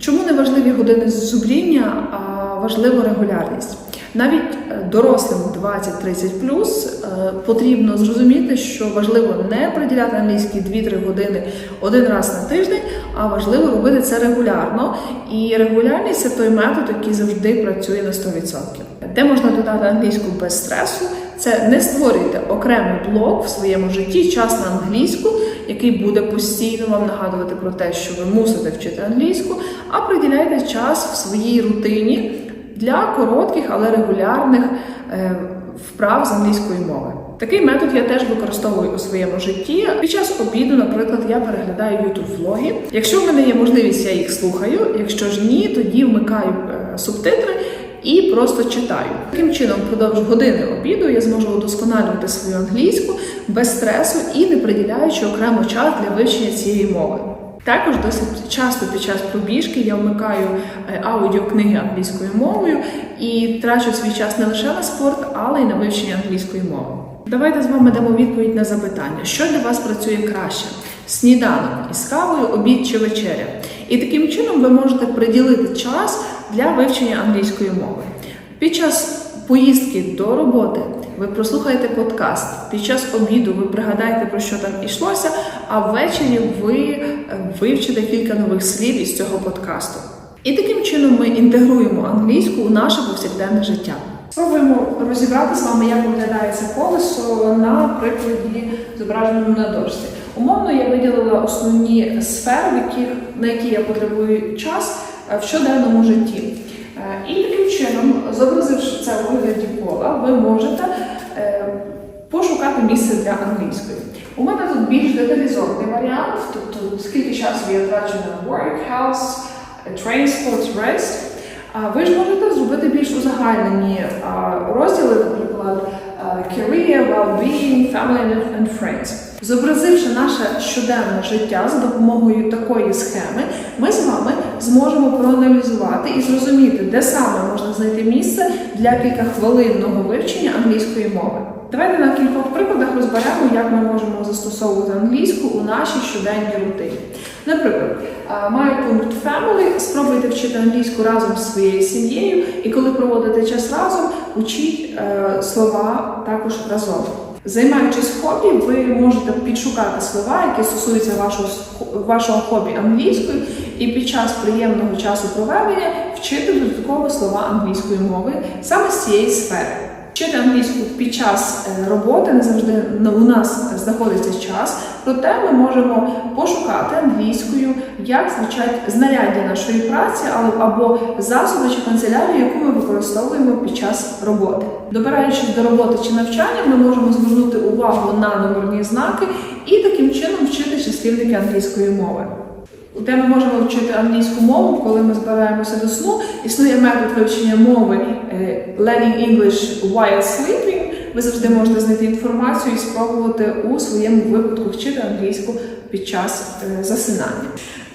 Чому не важливі години зубріння, а важлива регулярність? Навіть е, дорослим 20-30 е, потрібно зрозуміти, що важливо не приділяти англійській 2-3 години один раз на тиждень, а важливо робити це регулярно. І регулярність це той метод, який завжди працює на 100%. Де можна додати англійську без стресу? Це не створюйте окремий блок в своєму житті, час на англійську, який буде постійно вам нагадувати про те, що ви мусите вчити англійську, а приділяйте час в своїй рутині для коротких, але регулярних е, вправ з англійської мови. Такий метод я теж використовую у своєму житті. Під час обіду, наприклад, я переглядаю youtube влоги. Якщо в мене є можливість, я їх слухаю. Якщо ж ні, тоді вмикаю е, субтитри і просто читаю. Таким чином, впродовж години обіду я зможу удосконалювати свою англійську без стресу і не приділяючи окремо час для вивчення цієї мови. Також досить часто під час пробіжки я вмикаю е, аудіокниги англійською мовою і трачу свій час не лише на спорт, але й на вивчення англійської мови. Давайте з вами дамо відповідь на запитання, що для вас працює краще: сніданок із кавою, обід чи вечеря. І таким чином ви можете приділити час для вивчення англійської мови. Під час поїздки до роботи ви прослухаєте подкаст. Під час обіду ви пригадаєте, про що там йшлося, а ввечері ви е, вивчите кілька нових слів із цього подкасту. І таким чином ми інтегруємо англійську у наше повсякденне життя. Спробуємо розібрати з вами, як виглядає це колесо на прикладі, зображеному на дошці. Умовно, я виділила основні сфери, в яких, на які я потребую час е, в щоденному житті. Е, І таким чином, зобразивши це у вигляді кола, ви можете пошукати місце для англійської. У мене тут більш деталізований варіант, тобто скільки часу я трачу на work, house, train, rest. Ви ж можете зробити більш узагальнені розділи, наприклад, career, well-being, family and friends. Зобразивши наше щоденне життя за допомогою такої схеми, ми з вами зможемо проаналізувати і зрозуміти, де саме можна знайти місце для кількахвилинного вивчення англійської мови. Давайте на кількох прикладах розберемо, як ми можемо застосовувати англійську у нашій щоденній рутині. Наприклад, а, маю пункт Family, спробуйте вчити англійську разом з своєю сім'єю, і коли проводите час разом, учіть е, слова також разом. Займаючись хобі, ви можете підшукати слова, які стосуються вашого, вашого хобі англійською, і під час приємного часу проведення вчити додатково слова англійської мови саме з цієї сфери. Вчити англійську під час е, роботи не завжди у нас знаходиться час, проте ми можемо пошукати англійською, як звучать знаряддя нашої праці, або засоби чи канцелярію, яку ми використовуємо під час роботи. Добираючись до роботи чи навчання, ми можемо звернути увагу на номерні знаки і таким чином вчити числівники англійської мови. Де ми можемо вчити англійську мову, коли ми збираємося до сну. Існує метод вивчення мови е, Learning English while sleeping. Ви завжди можете знайти інформацію і спробувати у своєму випадку вчити англійську під час е, засинання.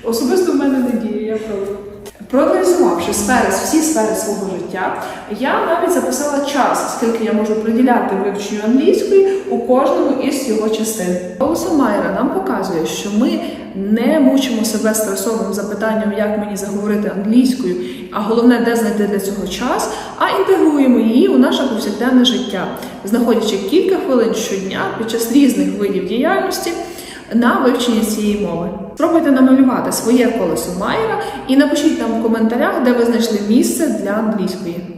Особисто в мене не діє, я пробую. Проаналізувавши сфери, всі сфери свого життя, я навіть записала час, скільки я можу приділяти вивченню англійської у кожному із його частин. Колесо Майера нам показує, що ми не мучимо себе стресовим запитанням, як мені заговорити англійською, а головне, де знайти для цього час, а інтегруємо її у наше повсякденне життя, знаходячи кілька хвилин щодня під час різних видів діяльності на вивчення цієї мови. Спробуйте намалювати своє колесо Майера і напишіть там в коментарях, де ви знайшли місце для англійської.